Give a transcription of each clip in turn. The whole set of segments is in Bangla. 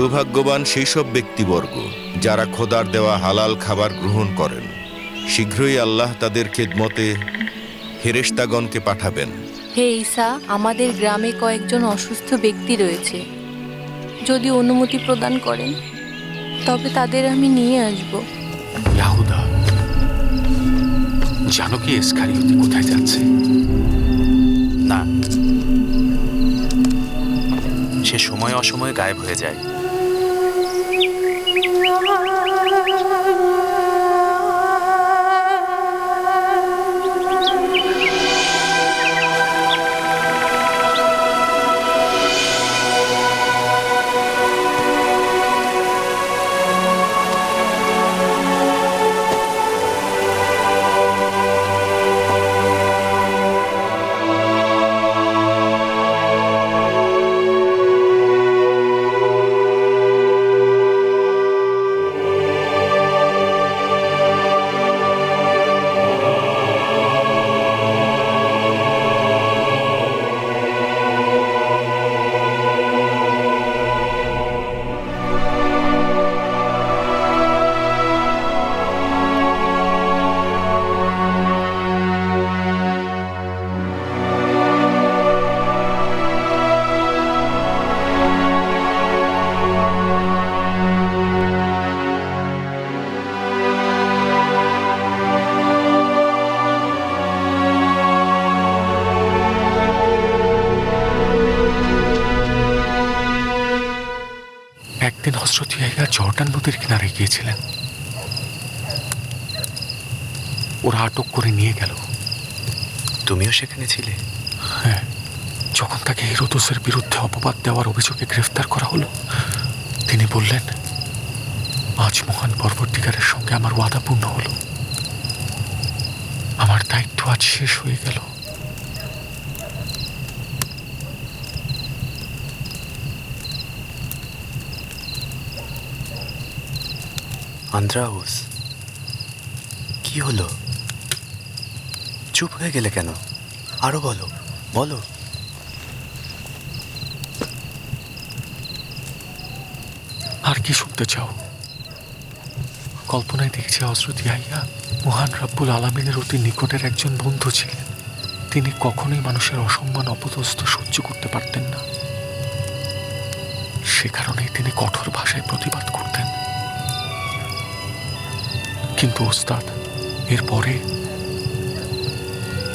সৌভাগ্যবান সেই সব ব্যক্তিবর্গ যারা খোদার দেওয়া হালাল খাবার গ্রহণ করেন। শীঘ্রই আল্লাহ তাদের খেদমতে ফেরেশতাগণকে পাঠাবেন। হে ঈসা আমাদের গ্রামে কয়েকজন অসুস্থ ব্যক্তি রয়েছে। যদি অনুমতি প্রদান করেন তবে তাদের আমি নিয়ে আসব। ইয়াহুদা জানো কি এসকারিয়তি কোথায় যাচ্ছে? না। সে সময় অসময়ে গায়েব হয়ে যায়। ইয়াহিয়া জর্ডান নদীর কিনারে গিয়েছিলেন। ওরা আটক করে নিয়ে গেল। তুমিও সেখানে ছিলে? হ্যাঁ। যখন তাকে হিরোদোসের বিরুদ্ধে অপবাদ দেওয়ার অভিযোগে গ্রেফতার করা হলো তিনি বললেন আজ মহান পরবর্তীকারের সঙ্গে আমার ওয়াদা পূর্ণ হলো। আমার দায়িত্ব আজ শেষ হয়ে গেল। আন্দ্রাউস, কি হলো? চুপ হয়ে গেলে কেন? আরও বলো বলো। আর কি শুনতে চাও? কল্পনায় দেখছি হজরত ইয়াহিয়া মহান রাব্বুল আলমিনের অতি নিকটের একজন বন্ধু ছিলেন। তিনি কখনোই মানুষের অসম্মান, অপদস্থ সহ্য করতে পারতেন না। সে কারণেই তিনি কঠোর ভাষায় প্রতিবাদ করতেন কিন্তু, ওস্তাদ, এরপরে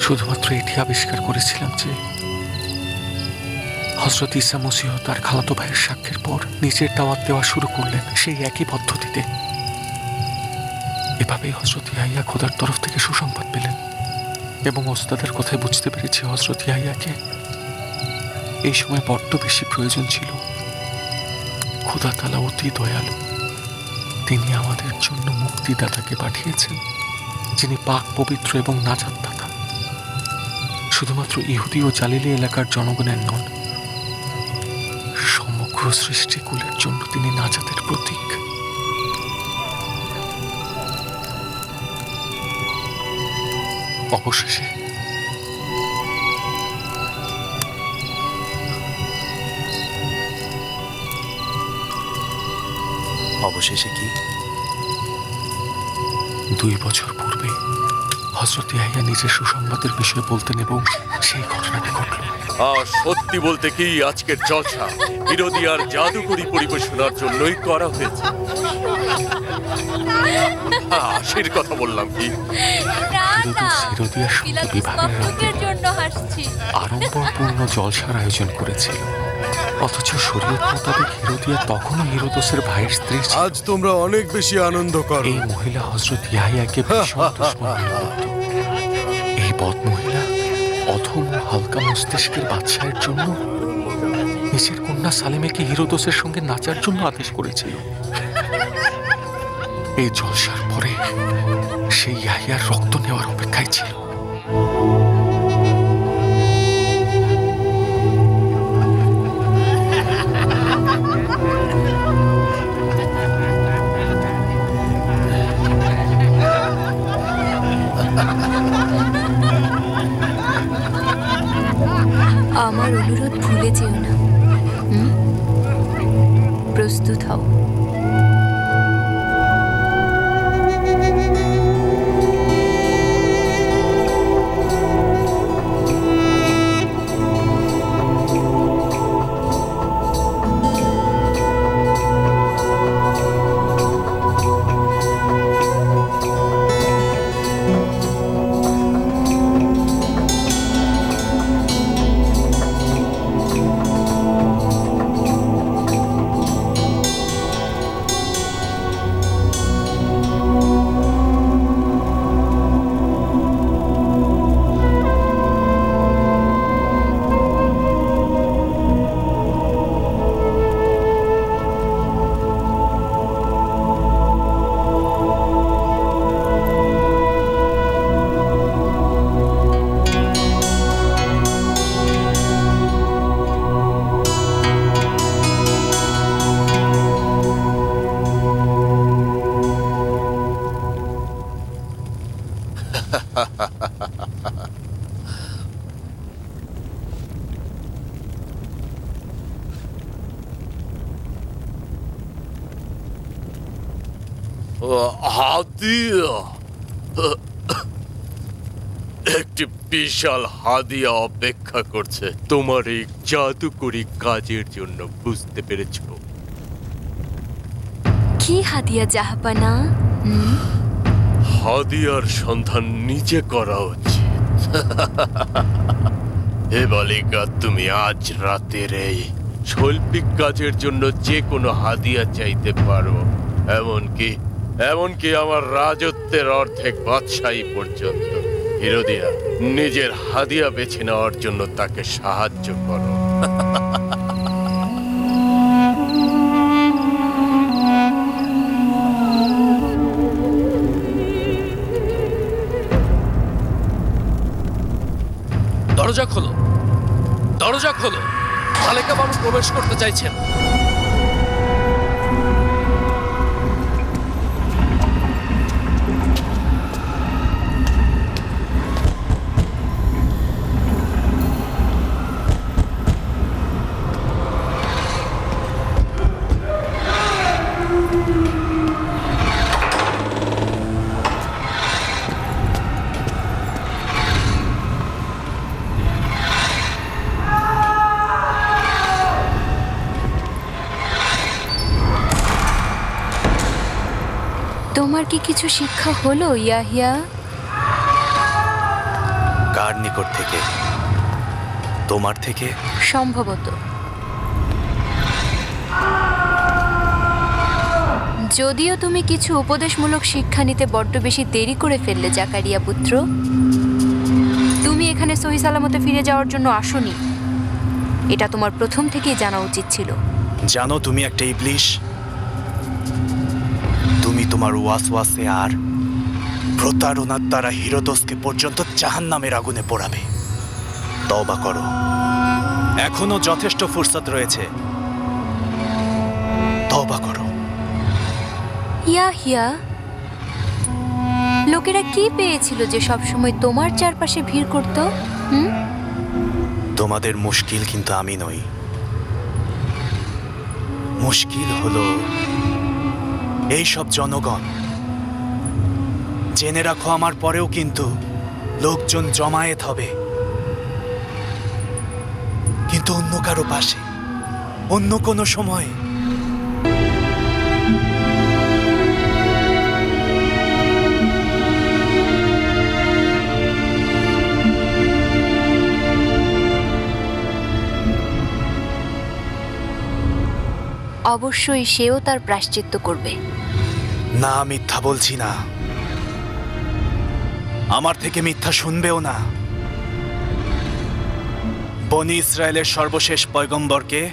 শুধুমাত্র এটি আবিষ্কার করেছিলাম যে হজরত ইসা মসিহ তার খালাতো ভাইয়ের সাক্ষের পর নিজের দাওয়াত দেওয়া শুরু করলেন সেই একই পদ্ধতিতে। এভাবেই হজরত ইয়াহিয়া খোদার তরফ থেকে সুসংবাদ পেলেন এবং ওস্তাদের কথায় বুঝতে পেরেছি হজরত ইয়াহিয়াকে এই সময় বড্ড বেশি প্রয়োজন ছিল। খোদা তালা অতি দয়ালু। তিনি আমাদের জন্য মুক্তিদাতাকে পাঠিয়েছেন, যিনি পাক, পবিত্র এবং নাজাত দাতা। শুধুমাত্র ইহুদি ও জালিলি এলাকার জনগণের নন, সমগ্র সৃষ্টিকুলের জন্য তিনি নাজাতের প্রতীক। অবশেষে অবশেষে কি? দুই বছর পূর্বে হজরত ইয়াহিয়া নিজের সুসংবাদের বিষয়ে বলতেন এবং সেই ঘটনাটি ঘটল। আর সত্যি বলতে কি আজকের জলসা বিরোধী আর জাদুকরি পরিবেশনার জন্যই করা হয়েছে। হাসির কথা বললাম কি? বিভাগের জন্য হাসছি। আড়ম্বরপূর্ণ জলসার আয়োজন করেছিল। অথচ শরীয়ত মোতাবেক হিরোদিয়া তখনও হিরোদোসের ভাইয়ের স্ত্রী ছিল। আজ তোমরা অনেক বেশি আনন্দ করো এই মহিলা হজরত ইয়াহিয়াকে ভীষণ দুশ্মন মনে করত। এই বদ মহিলা অধম ও হালকা মস্তিষ্কের বাদশাহের জন্য নিজের কন্যা সালেমেকে হিরোদোসের সঙ্গে নাচার জন্য আদেশ করেছিল এই জলসার পরে সেই ইয়াহিয়ার রক্ত নেওয়ার অপেক্ষায় ছিল আমার অনুরোধ ভুলে যেও না। প্রস্তুত হও। হাদিয়া একটি বিশাল হাদিয়া অপেক্ষা করছে। তোমার এই জাদুকরি কাজের জন্য বুঝতে পেরেছ। কি হাদিয়া জাহাপানা? হাদিয়ার সন্ধান নিজে করা উচিত। হে বালিকা তুমি আজ রাতের এই শৈল্পিক কাজের জন্য যে কোনো হাদিয়া চাইতে পারো। এমনকি এমনকি আমার রাজত্বের অর্ধেক বাদশাহী পর্যন্ত। হিরোদিয়া, নিজের হাদিয়া বেছে নেওয়ার জন্য তাকে সাহায্য করো। দরজা খোলো। দরজা খোলো। মালেকা বাবু প্রবেশ করতে চাইছেন। তোমার কি কিছু শিক্ষা হলো ইয়াহিয়া? কার নিকট থেকে? তোমার থেকে? সম্ভবত। যদিও তুমি কিছু উপদেশমূলক শিক্ষা নিতে বড্ড বেশি দেরি করে ফেললে, জাকারিয়া পুত্র। তুমি এখানে সহি সালামতে ফিরে যাওয়ার জন্য আসনি। এটা তোমার প্রথম থেকেই জানা উচিত ছিল। জানো তুমি একটা ইবলিশ? তুমি তোমার ওয়াসওয়াসে আর প্রতারণার দ্বারা হিরোদসকে পর্যন্ত জাহান নামের আগুনে পোড়াবে। তবা করো। এখনও যথেষ্ট ফুরসত রয়েছে। তবা করো। ইয়াহিয়া লোকেরা কি পেয়েছিল যে সবসময় তোমার চারপাশে ভিড় করত? তোমাদের মুশকিল কিন্তু আমি নই। মুশকিল হলো এই সব জনগণ। জেনে রাখো আমার পরেও কিন্তু লোকজন জমায়েত হবে। কিন্তু অন্য কারও পাশে, অন্য কোনো সময় অবশ্যই সেও তার প্রাশ্চিত্য করবে। না, মিথ্যা বলছি না। আমার থেকে মিথ্যা শুনবেও না। বনি ইসরায়েলের সর্বশেষ পয়গম্বরকে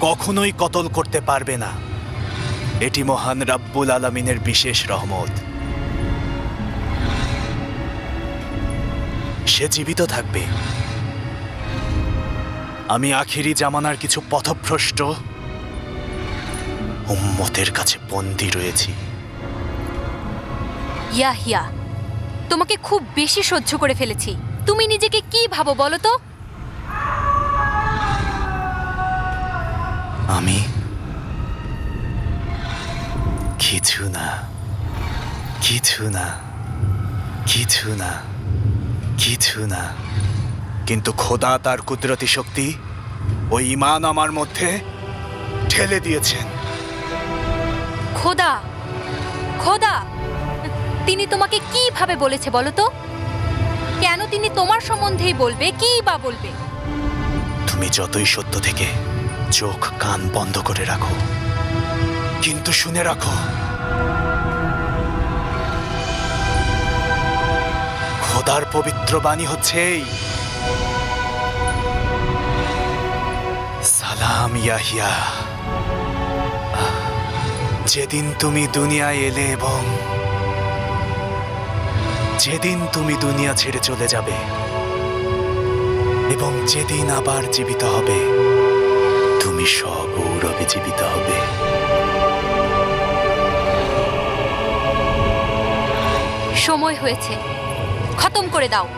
কখনোই কতল করতে পারবে না। এটি মহান রাব্বুল আলমিনের বিশেষ রহমত। সে জীবিত থাকবে। আমি আখিরি জামানার কিছু পথভ্রষ্ট উম্মতের কাছে বন্দী রয়েছি। ইয়াহিয়া তোমাকে খুব বেশি সহ্য করে ফেলেছি। তুমি নিজেকে কি ভাবো বলো তো? আমি কিছু না কিছু না কিছু না কিছু না। কিন্তু খোদা তার কুদরতি শক্তি ওই ইমান আমার মধ্যে ঠেলে দিয়েছেন। খোদা খোদা, তিনি তোমাকে কীভাবে বলেছে বলো তো? কেন তিনি তোমার সম্বন্ধেই বলবে, কি বা বলবে? তুমি যতই সত্য থেকে চোখ, কান বন্ধ করে রাখো, কিন্তু শুনে রাখো। খোদার পবিত্র বাণী হচ্ছে এই। সালাম ইয়াহিয়া। যেদিন তুমি দুনিয়ায় এলে এবং যেদিন তুমি দুনিয়া ছেড়ে চলে যাবে এবং যেদিন আবার জীবিত হবে, তুমি সগৌরবে জীবিত হবে। সময় হয়েছে। খতম করে দাও।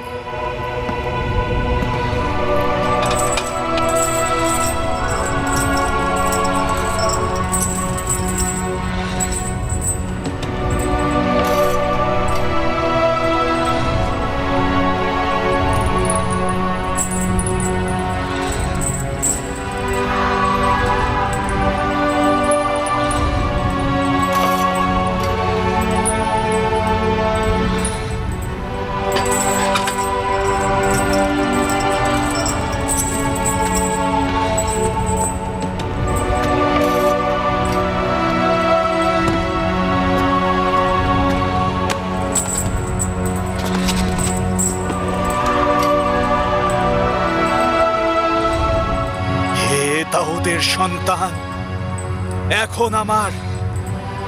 এখন আমার।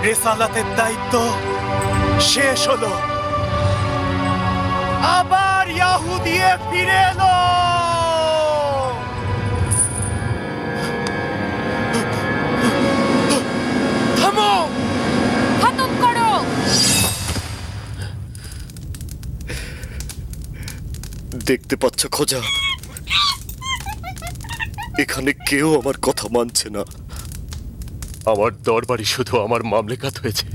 রেসালাতের দায়িত্ব শেষ হলো। আবার ইয়াহু দিয়ে ফিরে এলো। দেখতে পাচ্ছ খোঁজা। এখানে কেউ আমার কথা মানছে না। আমার দরবারে শুধু আমার মামলেকাত হয়েছে।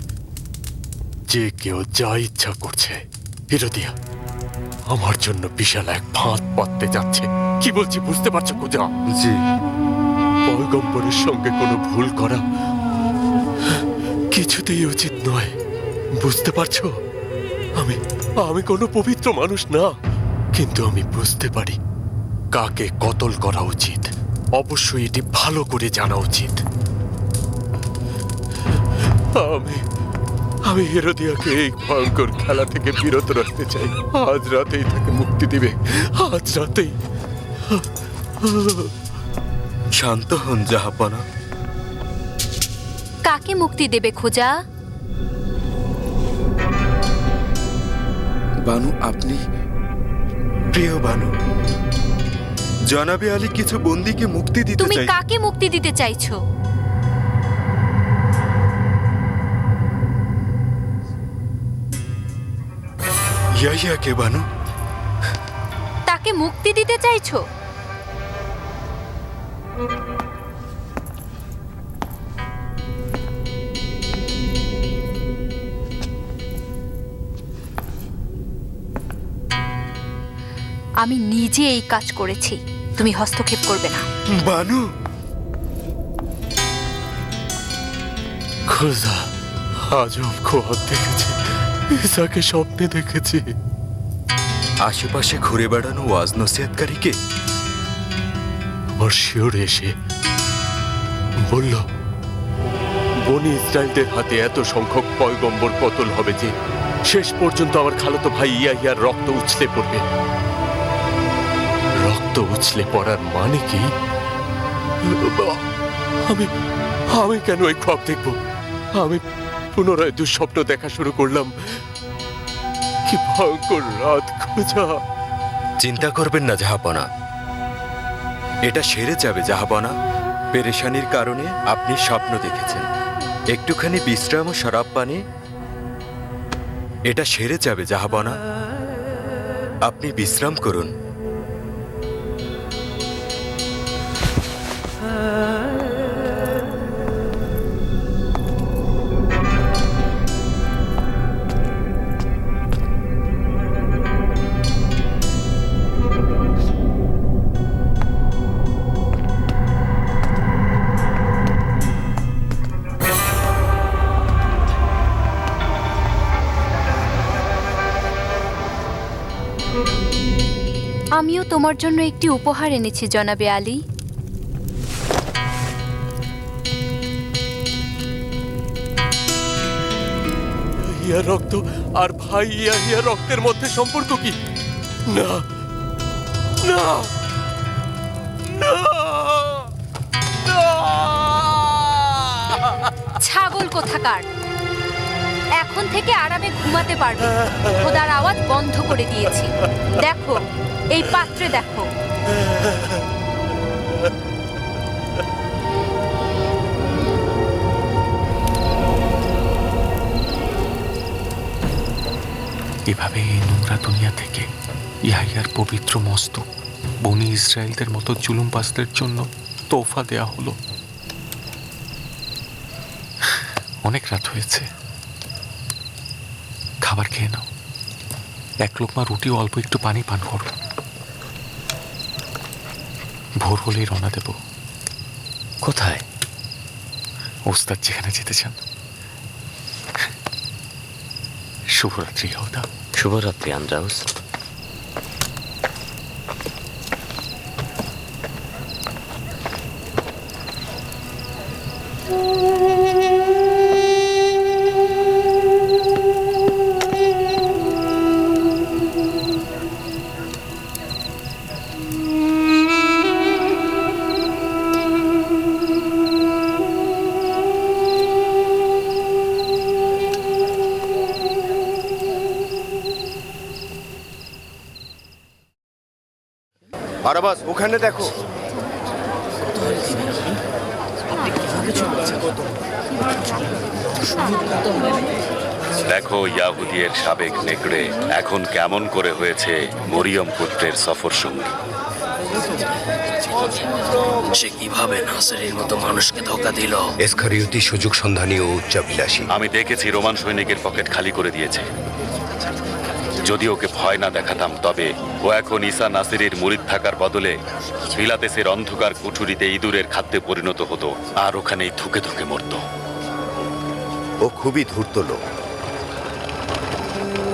যে কেউ যা ইচ্ছা করছে হিরোদিয়া আমার জন্য বিশাল এক ফাঁদ পাততে যাচ্ছে। কি বলছি বুঝতে পারছ কোজা জি। পয়গম্বরের সঙ্গে কোনো ভুল করা কিছুতেই উচিত নয়। বুঝতে পারছ? আমি আমি কোনো পবিত্র মানুষ না কিন্তু আমি বুঝতে পারি কাকে কতল করা উচিত। অবশ্যই এটি ভালো করে জানা উচিত। আমি আমি হেরোদিয়াকে এই ভয়ঙ্কর খেলা থেকে বিরত রাখতে চাই। আজ রাতেই তাকে মুক্তি দিবে। আজ রাতেই। শান্ত হন জাহাপানা। কাকে মুক্তি দেবে খোজা? বানু আপনি? প্রিয় বানু জনাবে আলী কিছু বন্দিকে মুক্তি দিতে তুমি কাকে মুক্তি দিতে চাইছো? ইয়াহিয়াকে বানু। তাকে মুক্তি দিতে চাইছো? আমি নিজে এই কাজ করেছি। তুমি হস্তক্ষেপ করবে না। বানু। খোদা আজব খোয়াব দেখেছি। ইসাকে স্বপ্নে দেখেছি। আশেপাশে ঘুরে বেড়ানো ওয়াজ নসিহতকারীকে? আমার শিওরে এসে বলল বনি ইসরায়েলদের হাতে এত সংখ্যক পয়গম্বর কতল হবে যে শেষ পর্যন্ত আমার খালাতো ভাই ইয়াহিয়ার রক্ত উছলে পড়বে। রক্ত উছলে পড়ার মানে কি? আমি আমি কেন এই খব দেখব? আমি পুনরায় দুঃস্বপ্ন দেখা শুরু করলাম। কি ভয়ঙ্কর রাত, খোঁজা। চিন্তা করবেন না, জাহাপনা। এটা সেরে যাবে, জাহাপনা। পেরেশানির কারণে আপনি স্বপ্ন দেখেছেন। একটুখানি বিশ্রাম ও শরাব পানে। এটা সেরে যাবে, জাহাপনা। আপনি বিশ্রাম করুন। আমিও তোমার জন্য একটি উপহার এনেছি জনাবে আলী। ইয়া রক্ত আর ভাই ইয়া ইয়া রক্তের মধ্যে সম্পর্ক কি? না না। ছাগল কোথাকার? এখন থেকে আরামে ঘুমাতে পারবে। খোদার আওয়াজ বন্ধ করে দিয়েছি। দেখো এই পাত্রে দেখো। এভাবে এই নোংরা দুনিয়া থেকে ইয়াহিয়ার পবিত্র মস্তক বনি ইসরায়েলদের মতো জুলুমবাসদের জন্য তোফা দেয়া হলো। অনেক রাত হয়েছে। খাবার খেয়ে নাও। এক লোকমা রুটি অল্প একটু পানি পান করো। ভোর হলেই রওনা দেব। কোথায়? ওস্তাদ যেখানে যেতে চান। শুভরাত্রি হওদা শুভরাত্রি আন্দ্রাউস। ওখানে দেখো। দেখো ইয়াহুদিয়ের সাবেক নেকড়ে এখন কেমন করে হয়েছে মরিয়ম পুত্রের সফর সঙ্গী। সে কীভাবে নাসেরের মতো মানুষকে ধোকা দিল? এসখারিয়তি সুযোগ সন্ধানী ও উচ্চাভিলাষী। আমি দেখেছি রোমান সৈনিকের পকেট খালি করে দিয়েছে। যদি ওকে ভয় না দেখাতাম তবে ও এখন ঈসা নাসিরের মুরিদ থাকার বদলে বিলাতেসের অন্ধকার কুঠুরিতে ইঁদুরের খাদ্যে পরিণত হতো আর ওখানেই থুকে থুকে মরতো। ও খুবই ধূর্ত লোক।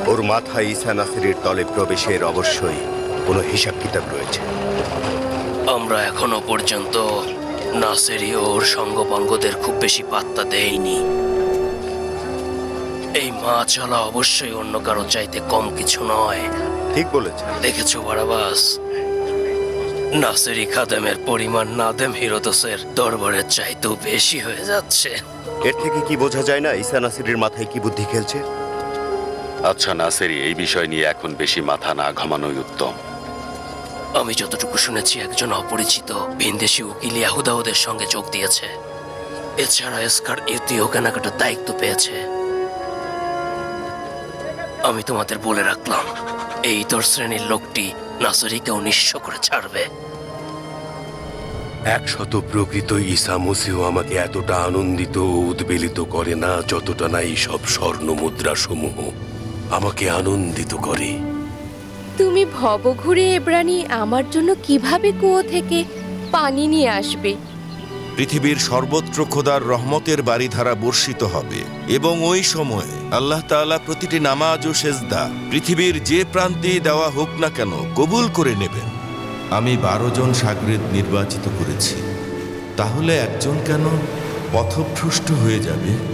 ওর মাথায় ঈসা নাসিরের দলে প্রবেশের অবশ্যই কোনো হিসাব কিতাব রয়েছে। আমরা এখনও পর্যন্ত নাসেরি ওর সঙ্গপাঙ্গদের খুব বেশি পাত্তা দেইনি। এই মা চলা অবশ্যই অন্য কারও চাইতে কম কিছু নয়। ঠিক বলেছে দেখেছ বারাবাস? নাসেরি খাদেমের পরিমাণ নাদেম হিরোদসের দরবারের চাইতেও বেশি হয়ে যাচ্ছে। এর থেকে কি বোঝা যায় না ঈসা নাসিরের মাথায় কি বুদ্ধি খেলছে? আচ্ছা নাসেরি এই বিষয় নিয়ে এখন বেশি মাথা না ঘামানোই উত্তম। আমি যতটুকু শুনেছি একজন অপরিচিত ভিনদেশি উকিল ইয়াহুদা ওদের সঙ্গে যোগ দিয়েছে। এছাড়া এসকার ইউতিও কেনাকাটার দায়িত্ব পেয়েছে। আমি তোমাদের বলে রাখলাম এই ইতর শ্রেণির লোকটি নাসরিকেও নিঃস্ব করে ছাড়বে। একশত প্রকৃত ঈসা মসিহ আমাকে এতটা আনন্দিত ও উদ্বেলিত করে না যতটা না এই সব স্বর্ণ মুদ্রা সমূহ আমাকে আনন্দিত করে। তুমি ভবঘুরে এব্রানি আমার জন্য কীভাবে কুয়ো থেকে পানি নিয়ে আসবে? পৃথিবীর সর্বত্র খোদার রহমতের বাড়িধারা বর্ষিত হবে। এবং ওই সময়ে আল্লাহ তালা প্রতিটি নামাজ ও সেজদা পৃথিবীর যে প্রান্তে দেওয়া হোক না কেন কবুল করে নেবেন। আমি বারো জন সাগরেদ নির্বাচিত করেছি। তাহলে একজন কেন পথভ্রষ্ট হয়ে যাবে?